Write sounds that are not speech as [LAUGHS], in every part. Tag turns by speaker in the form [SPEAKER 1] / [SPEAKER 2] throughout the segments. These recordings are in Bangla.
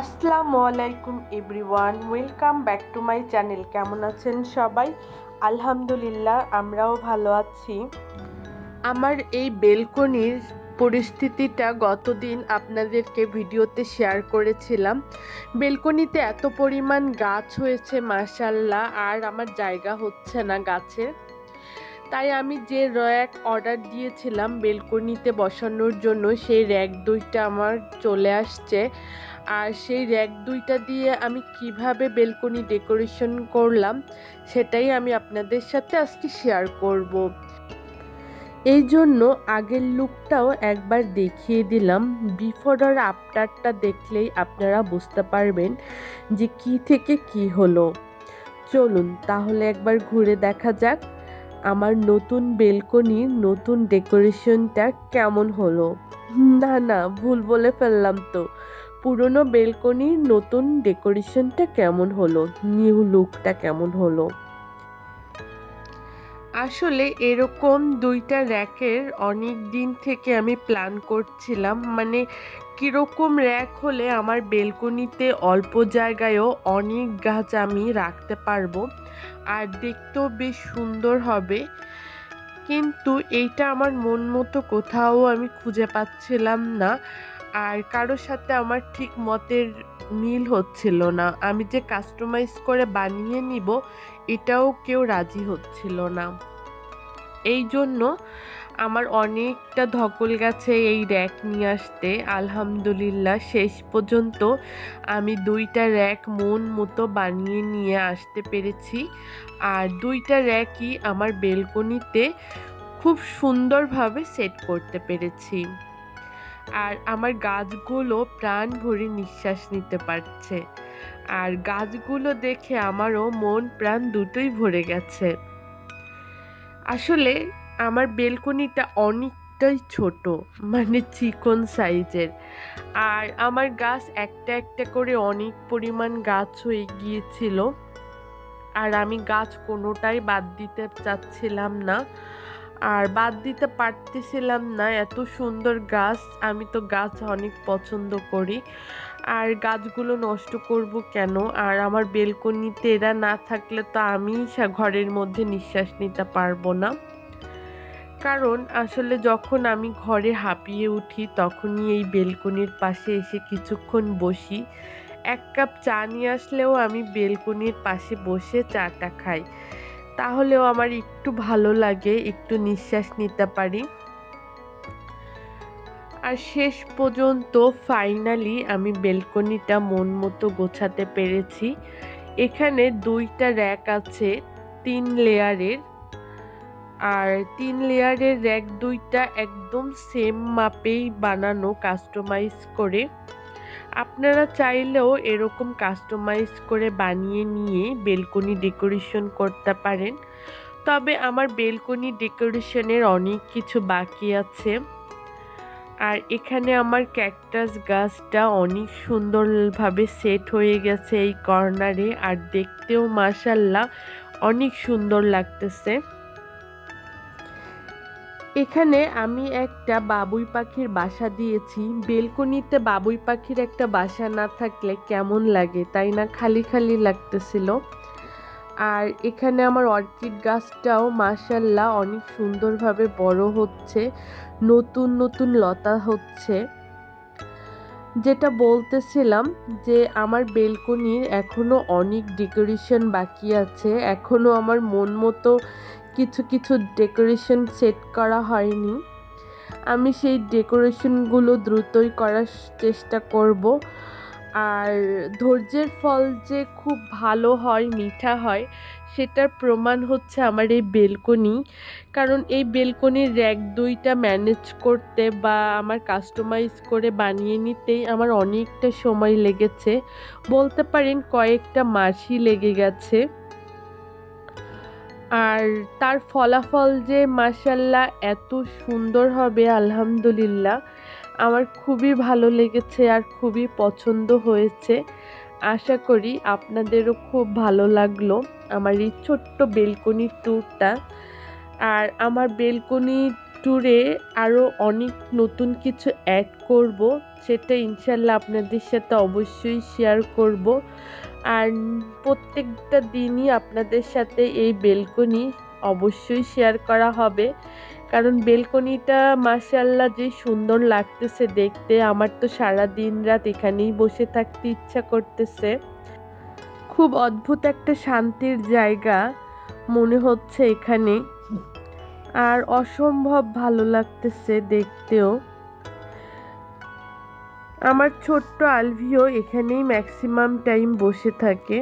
[SPEAKER 1] আসসালামু আলাইকুম everyone. Welcome back to my channel. কেমন আছেন সবাই? আলহামদুলিল্লাহ, আমরাও ভালো আছি। আমার এই বেলকনির পরিস্থিতিটা গতদিন আপনাদেরকে ভিডিওতে শেয়ার করেছিলাম। বেলকনিতে এত পরিমাণ গাছ হয়েছে মাসাল্লাহ আর আমার জায়গা হচ্ছে না গাছের। তাই আমি যে র্যাক অর্ডার দিয়েছিলাম বেলকনিতে বসানোর জন্য, সেই র্যাক দুইটা আমার চলে আসছে। আর সেই র্যাক দুইটা দিয়ে আমি কীভাবে বেলকনি ডেকোরেশন করলাম, সেটাই আমি আপনাদের সাথে আজকে শেয়ার করব। এই জন্য আগের লুকটাও একবার দেখিয়ে দিলাম। বিফোর আর আফটারটা দেখলেই আপনারা বুঝতে পারবেন যে কি থেকে কি হলো। চলুন তাহলে একবার ঘুরে দেখা যাক। আমার নতুন বেলকনির নতুন ডেকোরেশনটা কেমন হলো? না না, ভুল বলে ফেললাম তো। পুরনো বেলকনির নতুন ডেকোরেশনটা কেমন হলো? নিউ লুকটা কেমন হলো? আসলে এরকম দুইটা র্যাকের অনেক দিন থেকে আমি প্ল্যান করছিলাম। মানে কীরকম র্যাক হলে আমার বেলকনিতে অল্প জায়গায়ও অনেক গাছ আমি রাখতে পারব? আর দেখতেও বেশ সুন্দর হবে। কিন্তু এইটা আমার মন মতো কোথাও আমি খুঁজে পাচ্ছিলাম না। আর কারোর সাথে আমার ঠিক মতের মিল হচ্ছিল না। আমি যে কাস্টমাইজ করে বানিয়ে নিব, এটাও কেউ রাজি হচ্ছিল না। এই জন্য আমার অনেকটা ধকল গেছে এই র্যাক নিয়ে আসতে। আলহামদুলিল্লাহ, শেষ পর্যন্ত আমি দুইটা র্যাক মন মতো বানিয়ে নিয়ে আসতে পেরেছি। আর দুইটা র্যাকই আমার বেলকনিতে খুব সুন্দরভাবে সেট করতে পেরেছি। আর আমার গাছগুলো প্রাণ ভরে নিঃশ্বাস নিতে পারছে। আর গাছগুলো দেখে আমারও মন প্রাণ দুটোই ভরে গেছে। আসলে আমার বেলকনিটা অনেকটাই ছোট মানে চিকন সাইজের। আর আমার গাছ একটা একটা করে অনেক পরিমাণ গাছ হয়ে গিয়েছিল। আর আমি গাছ কোনোটাই বাদ দিতে চাচ্ছিলাম না। আর বাদ দিতে পারতেছিলাম না, এত সুন্দর গাছ। আমি তো গাছ অনেক পছন্দ করি। আর গাছগুলো নষ্ট করব কেন? আর আমার বেলকনিতে এরা না থাকলে তো আমি ঘরের মধ্যে নিঃশ্বাস নিতে পারব না। কারণ আসলে যখন আমি ঘরে হাঁপিয়ে উঠি, তখনই এই বেলকনির পাশে এসে কিছুক্ষণ বসি। এক কাপ চা নিয়ে আসলেও আমি বেলকনির পাশে বসে চাটা খাই। তাহলেও আমার একটু ভালো লাগে, একটু নিঃশ্বাস নিতে পারি। আর শেষ পর্যন্ত ফাইনালি আমি বেলকনিটা মন মতো গোছাতে পেরেছি। এখানে দুইটা র্যাক আছে, তিন লেয়ারের। আর তিন লেয়ারের র্যাক দুইটা একদম সেম মাপেই বানানো কাস্টমাইজ করে। আপনারা চাইলেও এরকম কাস্টমাইজ করে বানিয়ে নিয়ে বেলকনি ডেকোরেশন করতে পারেন। তবে আমার বেলকনি ডেকোরেশনের অনেক কিছু বাকি আছে। আর এখানে আমার ক্যাকটাস গাছটা অনেক সুন্দরভাবে সেট হয়ে গেছে এই কর্নারে। আর দেখতেও মাসাল্লাহ অনেক সুন্দর লাগতেছে। এখানে আমি একটা বাবুই পাখির বাসা দিয়েছি। বেলকনিতে বাবুই পাখির একটা বাসা না থাকলে কেমন লাগে, তাই না? খালি খালি লাগতেছিল। আর এখানে আমার অর্কিড গাছটাও মাসাল্লাহ অনেক সুন্দরভাবে বড় হচ্ছে, নতুন নতুন লতা হচ্ছে। যেটা বলতেছিলাম যে আমার বেলকনির এখনও অনেক ডেকোরেশন বাকি আছে এখনও আমার মন মতো কিছু কিছু ডেকোরেশন সেট করা হয়নি। আমি সেই ডেকোরেশনগুলো দ্রুতই করার চেষ্টা করব। আর ধৈর্যের ফল যে খুব ভালো হয়, মিঠা হয়, সেটার প্রমাণ হচ্ছে আমার এই বেলকনি। কারণ এই বেলকনির র্যাক দুইটা ম্যানেজ করতে বা আমার কাস্টমাইজ করে বানিয়ে নিতেই আমার অনেকটা সময় লেগেছে। বলতে পারেন কয়েকটা মাসই লেগে গেছে। আর তার ফলাফল যে মাসাল্লাহ এত সুন্দর হবে, আলহামদুলিল্লাহ। আমার খুবই ভালো লেগেছে আর খুবই পছন্দ হয়েছে। আশা করি আপনাদেরও খুব ভালো লাগল আমার এই ছোট্ট বেলকনি ট্যুরটা আর আমার বেলকনি ট্যুরে আরও অনেক নতুন কিছু অ্যাড করব, সেটা ইনশাল্লাহ আপনাদের সাথে অবশ্যই শেয়ার করব। আর প্রত্যেকটা দিনই আপনাদের সাথে এই বেলকনি অবশ্যই শেয়ার করা হবে। কারণ বেলকনিটা মাশাল্লাহ যে সুন্দর লাগতেছে দেখতে। আমার তো সারা দিন রাত এখানেই বসে থাকতে ইচ্ছা করতেছে। খুব অদ্ভুত একটা শান্তির জায়গা মনে হচ্ছে এখানে। আর অসম্ভব ভালো লাগতেছে দেখতেও। আমার ছোট্ট আলভিও এখানেই ম্যাক্সিমাম টাইম বসে থাকে।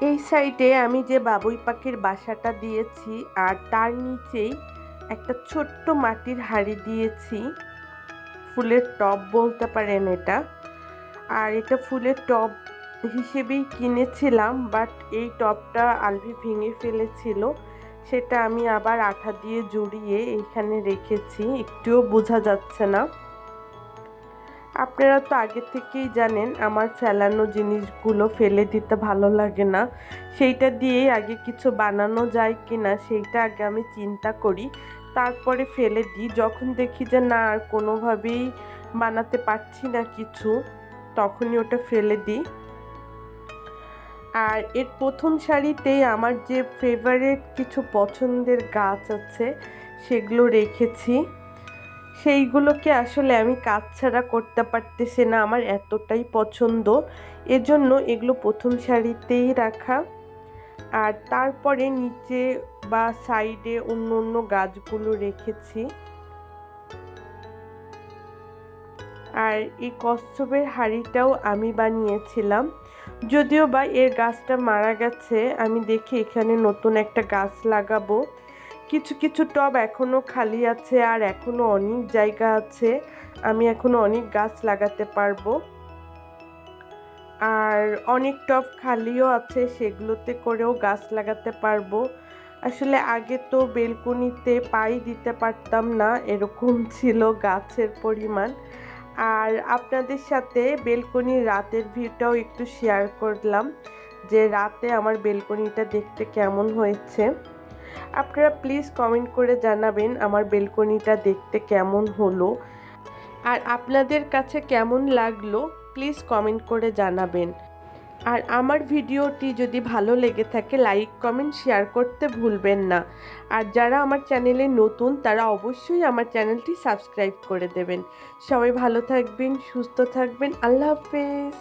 [SPEAKER 1] এই সাইডে আমি যে বাবুই পাখির বাসাটা দিয়েছি আর তার নিচেই একটা ছোট্ট মাটির হাড়ি দিয়েছি। ফুলের টব বলতে পারেন এটা। আর এটা ফুলের টব হিসেবেই কিনেছিলাম, বাট এই টবটা আলভি ভেঙে ফেলেছিল। সেটা আমি আবার আঠা দিয়ে জড়িয়ে এইখানে রেখেছি। একটুও বোঝা যাচ্ছে না। আপনারা তো আগে থেকেই জানেন আমার ফেলানো জিনিসগুলো ফেলে দিতে ভালো লাগে না। সেইটা দিয়েই আগে কিছু বানানো যায় কি না সেইটা আগে আমি চিন্তা করি। তারপরে ফেলে দিই। যখন দেখি যে না, আর কোনোভাবেই বানাতে পারছি না কিছু, তখনই ওটা ফেলে দিই। আর এর প্রথম শাড়িতেই আমার যে ফেভারেট কিছু পছন্দের গাছ আছে, সেগুলো রেখেছি। সেইগুলোকে আসলে আমি কাজ ছাড়া করতে পারতেছি না, আমার এতটাই পছন্দ। এজন্য এগুলো প্রথম শাড়িতেই রাখা। আর তারপরে নিচে বা সাইডে অন্য অন্য গাছগুলো রেখেছি। আর এই কচ্ছপের হাড়িটাও আমি বানিয়েছিলাম। যদিও বা এর গাছটা মারা গেছে, আমি দেখি এখানে নতুন একটা গাছ লাগাবো। কিছু কিছু টব এখনও খালি আছে আর এখনও অনেক জায়গা আছে। আমি এখনও অনেক গাছ লাগাতে পারব। আর অনেক টব খালিও আছে, সেগুলোতে করেও গাছ লাগাতে পারব। আসলে আগে তো বেলকনিতে পাই দিতে পারতাম না, এরকম [LAUGHS] ছিল গাছের পরিমাণ। আর আপনাদের সাথে বেলকনির রাতের ভিউটাও একটু শেয়ার করলাম, যে রাতে আমার বেলকনিটা দেখতে কেমন হয়েছে। আপনারা প্লিজ কমেন্ট করে জানাবেন আমার বেলকনিটা দেখতে কেমন হলো আর আপনাদের কাছে কেমন লাগল প্লিজ কমেন্ট করে জানাবেন। আর আমার ভিডিওটি যদি ভালো লেগে থাকে লাইক কমেন্ট শেয়ার করতে ভুলবেন না। আর যারা আমার চ্যানেলে নতুন, তারা অবশ্যই আমার চ্যানেলটি সাবস্ক্রাইব করে দেবেন। সবাই ভালো থাকবেন, সুস্থ থাকবেন, আল্লাহ হাফেজ।